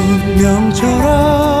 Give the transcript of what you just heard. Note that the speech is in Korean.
운명처럼